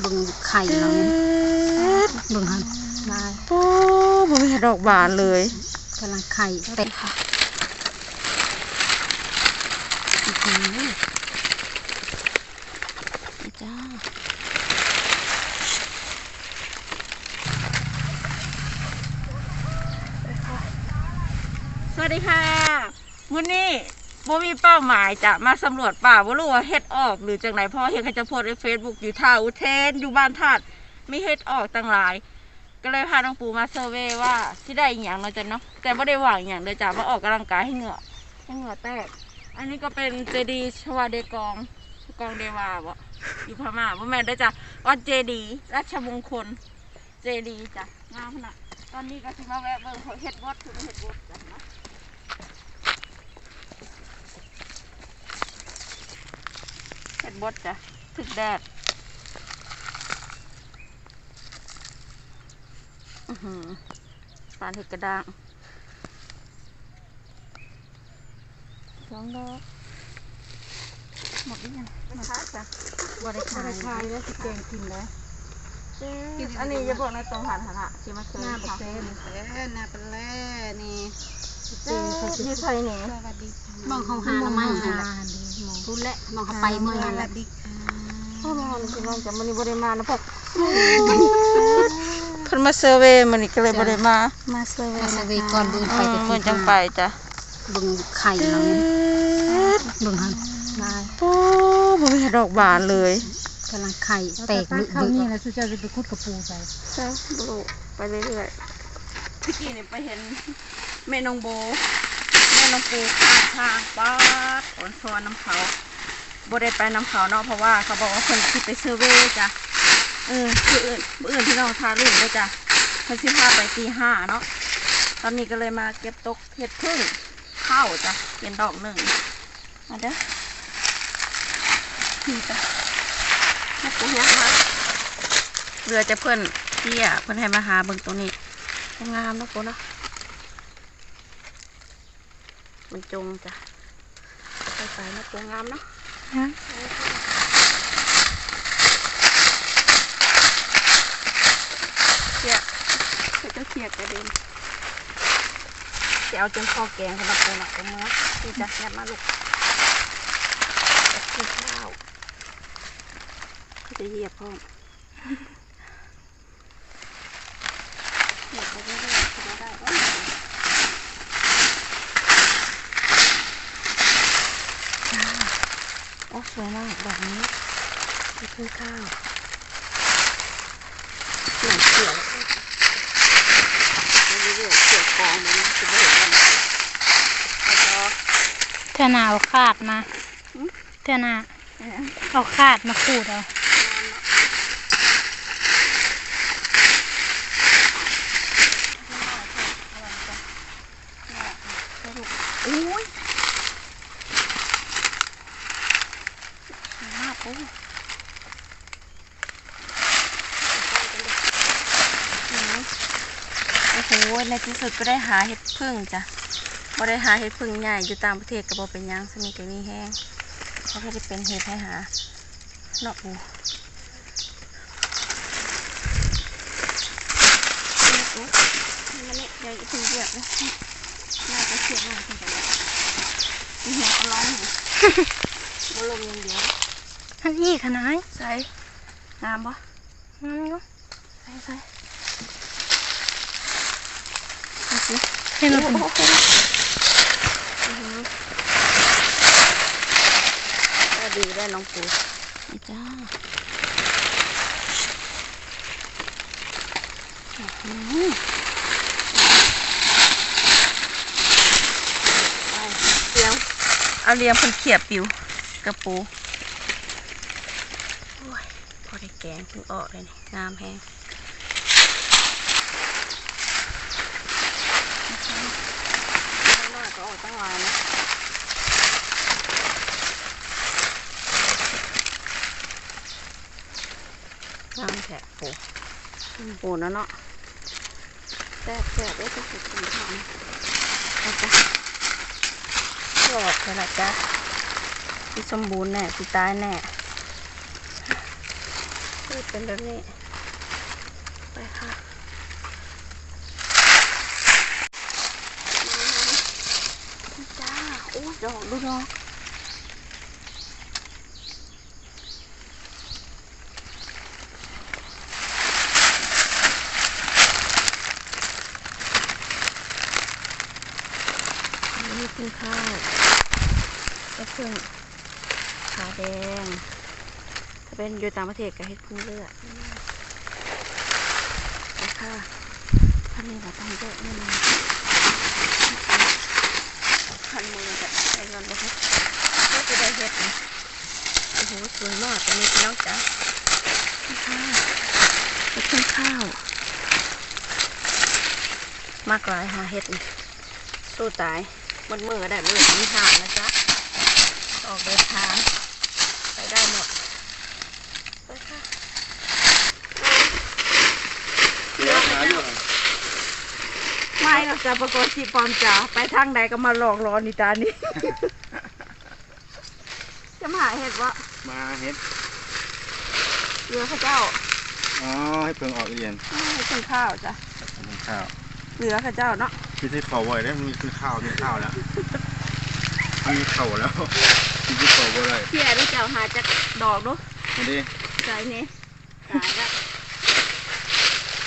เบิ่งไข่เราเนี่ยบิ่งหันลายโอ้บ่มีดอกบานเลยกำลังไข่เต็มค่ะจ้าสวัสดีค่ะมื้อนี้ บ่มีเป้าหมายจะมาสำรวจป่าบ่ารู้ว่าเฮ็ดออก หรือจังไหนเพราะเห็นเขาจะโพสต์ใน Facebook อยู่ท่าอุเทนอยู่บ้านธาตุมีเฮ็ดออกตั้งหลาย ก็เลยพาน้องปูมาเซอร์เวย์ว่าที่ได้อหย่างเนาะจ้ะเนาะแต่ไม่ได้หวังอหย่างเลยจ้ะมาออกกำลังกายให้เหงื่อให้เหงื่อแตก อันนี้ก็เป็นเจดีย์ชวาเดกองกองเดวาบ่อยู่พม่าบ่แม่นเด้อจ้ะวัดเจดีย์ราชมงคลเจดีย์จ้ะงามขนาดตอนนี้ก็สิมาแวะเบิ่งเขาเฮ็ดวัดคือเฮ็ดวัดจ้ะเนาะ เฮ็ดวัดจ้ะถึกแดดอือหือปานเห็ดกระด้างสองดอกหมดหรือยังหมดจ้ะบริบคาริยคายแล้วสิเก่งกินแล้วอันนี้จะบอกในตรงหันหันอะที่มาเคยหน้าค่ะเต้นเต้นหน้าเป็นแล่นี่เจ๊ที่ไทยนี่สวัสดีมองเขาหาละไม่หา พูดและมองเขาไปเมื่อนั้นแหละพ่อมันคือมันจะมันนี่บริมานะพ่อคนมาเซอร์เวย์มันนี่ก็เลยบริมา มาเซอร์เวย์สวีก่อนเดินไปอืแต่มมันจังไปจ้ะเบิ่งไข่เราเนี่ยเบิ่งหันลายโอ้บ่มีดอกบานเลยกำลังไข่แตกบึกบึกนี่แหละสุจะไปคุดกระปูไปใช่บลูไปเรื่อยๆพี่กี้เนี่ยไปเห็นแม่น้องโบ แม่น้องปูข้างทางป้าดอ่อนซอนน้ำเขาบ่ได้ไปน้ำเขาเนาะเพราะว่าเขาบอกว่าคนที่ไปเซอร์เวยจ้ะเออคืออื่นอื่นที่น้องทารุ่นด้วยจ้ะเพิ่นสิพาไปตีห้าเนาะตอนนี้ก็เลยมาเก็บตกเห็ดพึ่งข้าวจ้ะเป็นดอกหนึ่งมาเด้อนี่จ้ะแม่ปูยักษ์มาเรือจะเพิ่นเที่ยเพิ่นให้มาหาเบิ่งตรงนี้งามนะปูเนาะ มันจงจ้ะไปไปนะตัวงามเนาะเขี่ยเขาจะเขี่ยกระเด็นจะเอาจนคอแกงสำหรับตัวหนักตัวเนื้อดีจ้ะยัดมาลูกกินข้าวจะเหยียบพ่อเหยียบไปเรื่อยๆจะได้โอ้ย โอ้ส วยมากดอกนี้ที่พึ่งข้าวเขียวเขียวเรื่อยๆเขียวกองมันจะไม่เห็นกันแล้วก็เธอหนาเอาขาดมาหืมเธอหนาเอ่อเอาขาดมาขูดเอา อุ้ยสวยมากโอ้โอ้โหในที่สุดก็ได้หาเห็ดพึ่งจ้ะบ่ได้หาเห็ดพึ่งใหญ่อยู่ต่างประเทศก็บ่เป็นหยังสนิทกับนี่แห้งเขาก็จะเป็นเห็ดให้หาเนาะปูนี่ปูมันนี่เดี๋ยวอีกทีเดียวนะน่าจะเสียมากจริงๆเลยนี่หัวก็ร้องอยู่บ่ลมอย่างเดียวอันอีกขนาดใส่งามปะนั่นเนาะ ใส่ใส่ดู สิเห็นแล้วโอ้เป็นโหอื้อหือก็ดีได้น้องปูนี่จ้าอื้อหือไปเลี้ยงเอาเลี้ยงเพิ่นเขียบปิวกระปูโอ้ยพอได้แกงเพิ่งออกเลยนี่งามแฮง น้ อยก็ออกตั้งหลายนะงามแฉะโอ้โหนะเนาะแซ่บแซ่บได้ทุกสิ่งทุกอย่างนะจ๊ะหลอกเลยละจ๊ะที่สมบูรณ์แน่ที่ตายแน่นี่เป็นแบบนี้ ไปค่ะมาจ้า โอ้ยดอกดูดอกอันนี่กินข้าวก็เครื่องขาแดง ถ้าเป็นอยู่ต่างประเทศก็เฮ็ดพึ่งเลือดนะคะท่านนี้เราต้องเยอะนิดนึงพันมือจะใส่เงินบ่ครับก็ จะได้เฮ็ดนะโอ้โหสวยมากตรงนี้พี่น้องจ๋าค่ะไปขึ้นข้าว มากหลายหาเฮ็ดนี่สู้ตายมันมือก็ได้มือมีหางนะจ๊ะ ออกเดินทางไปได้หมดไปค่ะเดี๋ยวหาอยู่ไม่หรอกจ้าปรากฏสีปลอมจ๋าไปทางใดก็มาหลอกล้อนิตานี่ จะมาหาเห็ดวะมาเฮ็ดเรือข้าเจ้า อ๋อ ให้เพิ่งออกเรียนไม่ให้กินข้าวจ้ะกินข้าวเรือข้าเจ้าเนาะพี่ที่เขาบ่อยได้วมีกินข้าวมีข้าวแล้วมีเข่าแล้วกินที่เขาบ่ได้เพี่ยได้เจ้าหาจากดอกดูมาดิใจนี้หายละ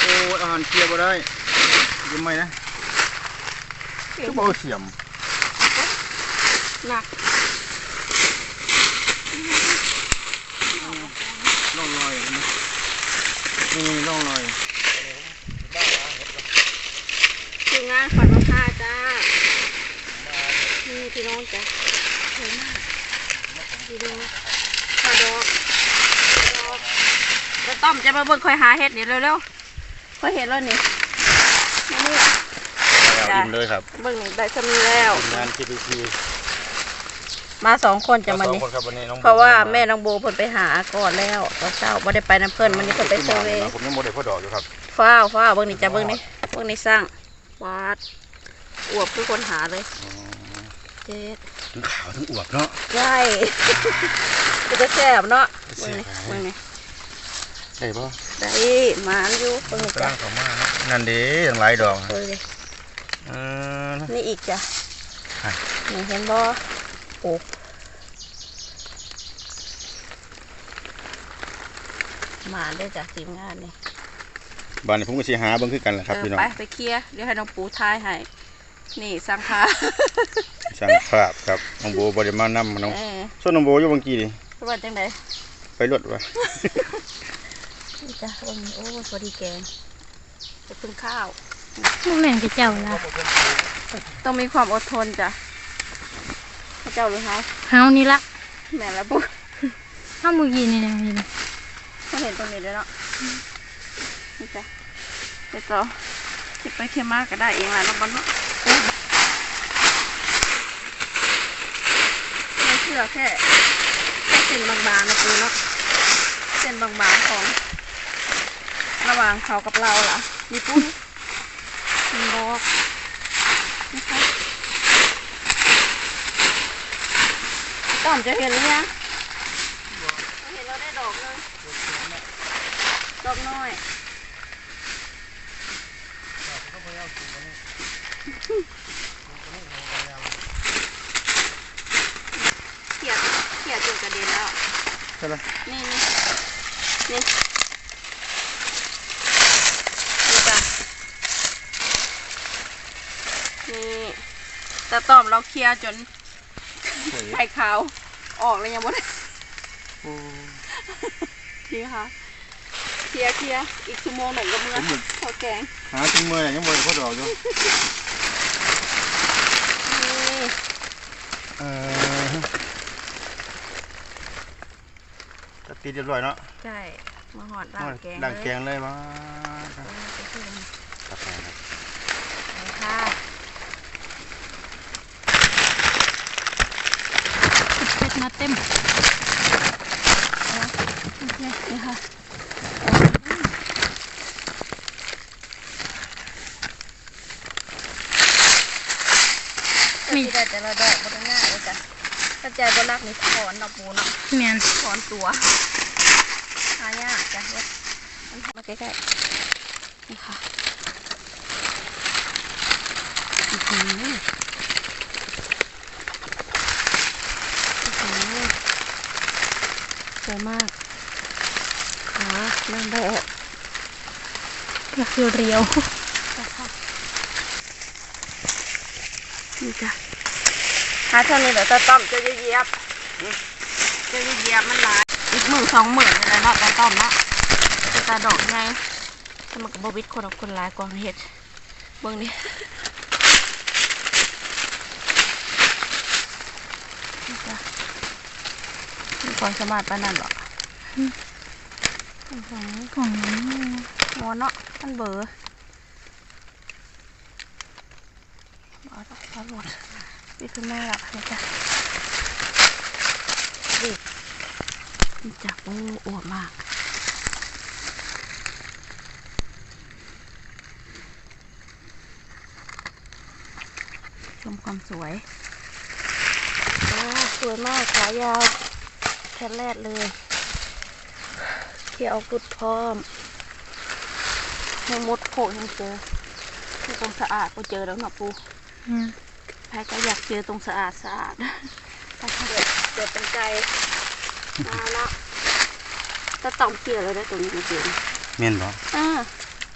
โอ้ยอาหารเคลียร์บ่ได้ยังไม่นะก็บ่เอาเสียมหนัก ร่องรอยเห็นไหม นี่ร่องรอยทีมงานขวัญมาค่าจ้า นี่พี่น้องจ้ะสวยมากดีดูนะขอดอกดอกแล้วต้อมจะมาเบิ่งคอยหาเห็ดนี่เร็วๆคอยเห็นแล้วนี่มานี่ เอาอิ่มเลยครับ เบิ่งได้สมีแล้วทีมงาน KPP มาสองคนจะมามาสองนี่คนครับวันนี้น้องเพราะว่าแม่น้องโบเพิ่นไปหาก่อนแล้วตอนเช้าบ่ได้ไปน้ำเพิ่นมันนี่เพิ่นไปเซอร์เวย์ผมยังบ่ได้พ่อดอกอยู่ครับฟ้าวฟ้าวเบิ่งนี่จ้ะเบิ่งนี่เบิ่งนี่สร้างวาดอวบคือคนหาเลยเจ็ดทั้งขาวทั้งอวบเนาะใช่ก็จะแซ่บเนาะเบิ่งนี่แซ่บเบิ่งนี่ได้ป่ะได้หมานอยู่เบิ่งนี่กำจ้ะลังเขามาเนาะนั่นเด้ยังหลายดอกเบิ่งนี่เออนี่อีกจ้ะค่ะนี่เห็นบ่ โอ้หมานได้อจ้ะทีมงานนี่บ้านนี้ผมก็สิหาเบิ่งคือกันแหละครับเออพี่น้องไปไปเคลียร์เดี๋ยวให้น้องปูทายให้นี่สังขาช่างภาพครับน้องโบบริมานำน้องเออส่วนน้องโบอยู่บางกี้นี่สวัสดีจังไดไปรถวะนี่จ้ะวันนี้โอ้สวัสดีแกงจะพึ่งข้าวบ่แม่นกับเจ้าละต้องมีความอดทนจ้ะพระ เจ้าหรือเฮาเฮานี่ละแม่นแล้วปุ๊เฮาเมื่อกี้นี่นะเห็นเขาเห็นตรงนี้ด้วยเนาะนี่จ้ะไปต่อคิดไปเที่ยวมากก็ได้เองแหละน้องบอลเนาะไม่เชื่อแค่แค่เส้นบางๆนะปูเนาะเส้นบางๆของ ระหว่างเขากับเราล่ะมีปุ้นมีดอกนะคะต้อ มจะเห็นหรือยังเห็นเราได้ดอกเลยดอกน้อยเขียดเขียดจนกระเด็นแล้วใช่ไหมนี่นี่นี่นี่จ้ะนี่ตาต้อมเราเคลียร์จนไข่ขาว ออกเลยยังบ่ได้นี่ค่ะเคลียร์เคลียร์อีกชั่วโมงหนึ่งก็เมื่อพอแกงหาจนเมื่อยยังบ่ได้พ่อดอกอยู่นี่เออจะตีเรียบร้อยเนาะใช่มาหอดด่างแกงดังเลยแกงเลยมา เออไปที่ไหน ครับแม่ครับ ไปค่ะ เฮ็ดมาเต็มนี่ค่ะมีมีได้แต่ละดอกมันง่ายเลยจ้ะถ้าใจบ่รักนี่ถอนดอกปูเนาะแม่นถอนตัวหายากจ้ะจ้ะเฮ็ดมันมาใกล้ๆนี่ค่ะอื้อหือโอ้โห สวยมากขานั่งแบบอยากเรียวนี่จ้ะหาเท่านี้เดี๋ยวตาต้อมจะเหยียบจะเหยียบมันหลายอีกหมื่นสองหมื่นนี่แหละเนาะตาต้อมเนาะจะตาดอกไงถ้ามันกับบวิดคนเอาคนหลายกว่าเห็ดเบิ่งนี่นี่จ้ะ มีความสามารถปานนั้นหรออื้อหือๆของนี้หมอเนาะมันเบอร์เอาดอกเอาหมดนี่คือแม่ละนี่จ้ะนี่นี่จ้ะโอ้อวบมากชมความสวยว้าวสวยมากขายาว แค่แรกเลยเที่ยวกุดพร้อมยังมดโผล่ยังเจอที่ตรงสะอาดก็เจอแล้วเนาะปูอืมใครก็อยากเจอตรงสะอาดสะอาดไปค่ะเกิดเกิดเป็นใจมาละจะต้องเกี่ยวเลยได้ตรงนี้จริงแม่นบ่ๆอ่า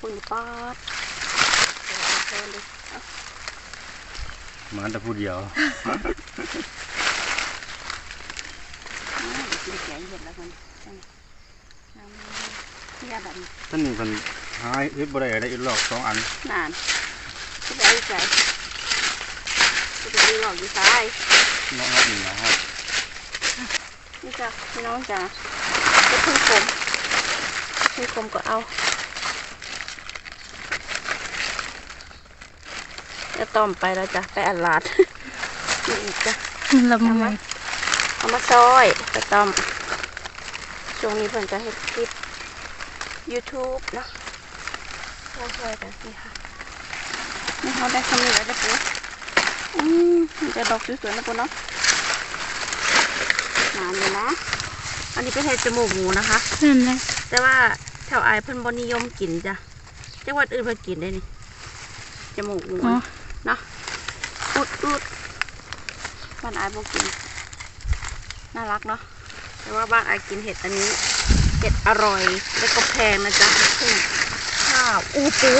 คุณป๊อดเดี๋ยวเอาเชิญดิเอามาแต่ผู้เดียวอืม กินแกงเห็ดแล้วมันนี่ยแบบท่านนี่เพิ่นหายเฮ็ดบ่ได้ได้อีกรอบสองอันนานจะไปใจจะไปหลอกอยู่ซ้ายนาะครับนี่นะครับนี่จ้ะพี่น้องจ้ะจะพึ่งคมพึ่งคมก็เอาจะต้อมไปแล้วจ้ะไปอัดลาดนี่อีกจ้ะละมุน เอามาซอยจะต้มช่วงนี้เพิ่นจะให้คลิป YouTube เนาะช่วยๆกันสิค่ะนี่เขาได้คำนี้แล้วจ้ะปุ๊อืมมันจะดอกสวยๆนะปุ๊เนาะนานเลยนะอันนี้เป็นเห็ดจมูกหมูนะคะนั่นแหละแต่ว่าแถวอายเพิ่นบ่นิยมกินจ้ะจังหวัดอื่นเพิ่นกินได้นี่จมูกหมูอ๋อเนาะอุดอุดบ้านอายบ่กิน น่ารักเนาะแต่ว่าบ้านอายกินเห็ดอันนี้ เห็ดอร่อย แล้วก็แพงนะจ๊ะข้าวอูปู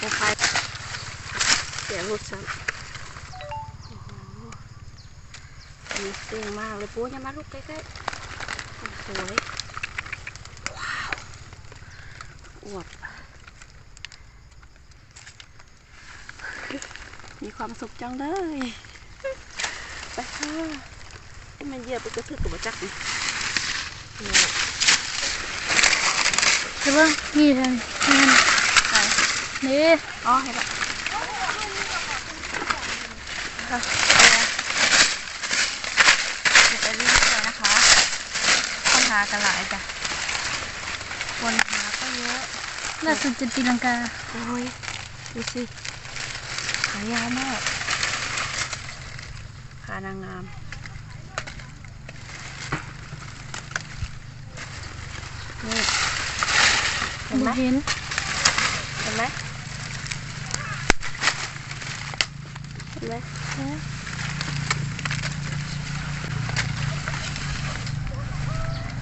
คล้ยเสียงรสชาติมีเตียงมากเลยปูอย่ามาลูกใกล้ๆสวย ว้าว อวบ ความสุขจังเลย ไปค่ะมันเยียบไปกระทึกกับจักนี่เนี่ยใช่ป่ะนี่เลยนั่นไปนี่อ๋อเห็นละค่ะเดี๋ยวไปวิ่งเลยนะคะคนหากันหลายจ้ะคนหาก็เยอะล่าสุดจะตีลังกาโอ้ยดูสิ ขายาวมากขานางงามนี่เห็นไหมบ่เห็นเห็นไหมเห็นไหม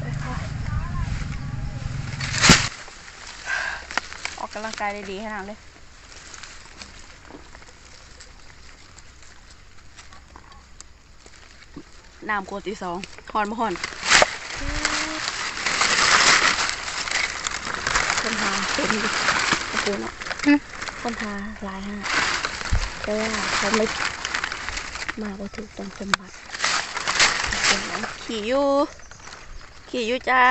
ไปค่ะออกกำลังกายได้ดีขนาดเลย น้ำขวดที่สองหอนมาหอนคนหาเต็มดิโอ้โหเนาะคนหาหลายฮะแต่ว่าเขาไม่มาก็ถูกต้องจำบัดขี่อยู่ขี่อยู่จ้า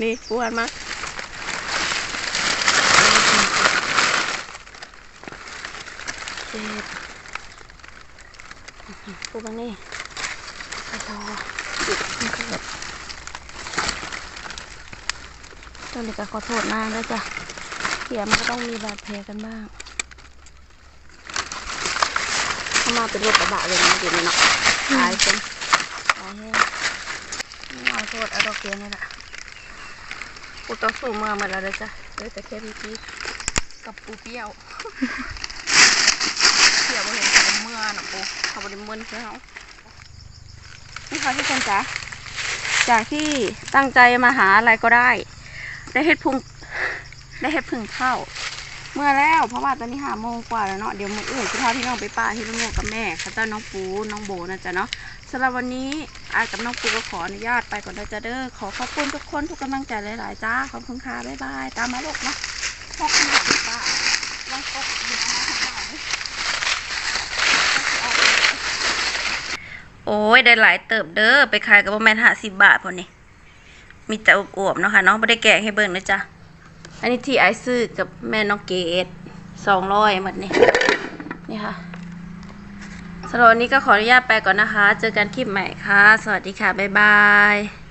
นี่ปวนมาเจ็บ ปูบังนี่ไปรอหยุดมันเกิดตอนนี้ก็ขอโทษนางด้วยจ้ะเสียมันก็ต้องมีบาดแผลกันบ้างเข้ามาเป็นรถกระบะเลยนะเดี๋ยวนี้เนาะตายเป็นตายแห้งนี่เอาโทษเอาดอกเกลือนี่แหละกูต้องสู้เมื่อมดแล้วเลยจ้ะเลยแต่แค่พีพีกับปูเปี้ยว เดี๋ยวบ่เห็นเขาเมื่อนะปูเขาบริเมื่อใช่เขานี่ค่ะทุกคนจ๋าจากที่ตั้งใจมาหาอะไรก็ได้ ได้เฮ็ดพุงได้เฮ็ดพึ่งเข้า เมื่อแล้วเพราะว่าตอนนี้หาโมงกว่าแล้วเนาะเดี๋ยวมืออื่นจะพาพี่น้องไปป่าที่ลุงโงกับแม่เขาเจ้าน้องปูน้องโบนะจ๊ะเนาะสำหรับวันนี้อายกับน้องปูก็ขออนุญาตไปก่อนนะจ๊ะเด้อขอขอบคุณทุกคนทุกกำลังใจหลายๆจ้าขอบคุณค่ะบ๊ายบายตามมาลูกนาะขอบคุณค่ะป้าลองกดอยู่นะป้า โอ้ยได้หลายเติบเด้อไปขายกับประมาณห้าสิบบาทพอนี่มีแต่อวบๆเนาะค่ะเนาะไม่ได้แกะให้เบิ่งนะจ๊ะอันนี้ที่ไอซ์ซื้อกับแม่น้องเกดสองร้อยหมดนี่นี่ค่ะสำหรับวันนี้ก็ขออนุญาตไปก่อนนะคะ เจอกันคลิปใหม่ค่ะ สวัสดีค่ะ บ๊ายบาย